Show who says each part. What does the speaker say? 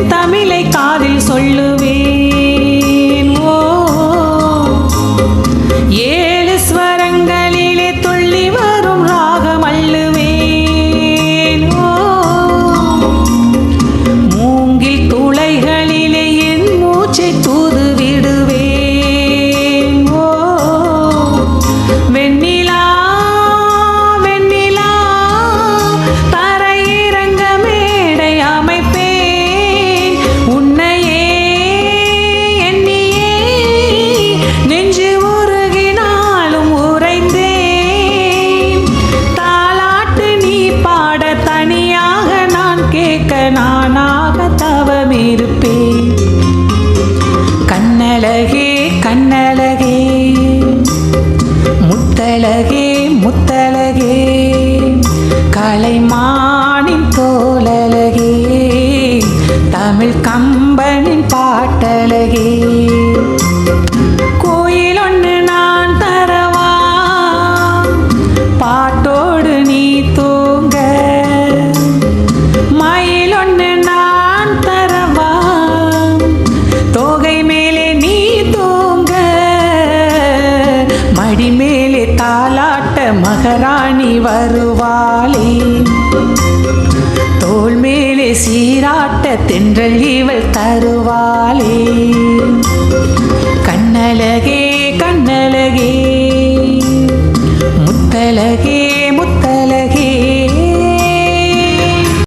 Speaker 1: தமிழை காதில் சொல்லு. கலைமானின் தோலழகே தமிழ் கம்பனின் பாட்டழகே. கோயில் ஒன்று நான் தரவா பாட்டோடு நீ தூங்க. மயில் ஒன்று நான் தரவா தோகை மேலே நீ தூங்க. மடி மேலே தாலாட்ட மகாராணி வருவா. தென்றல் இவள் தருவாளே. கண்ணழகே கண்ணழகே முத்தழகே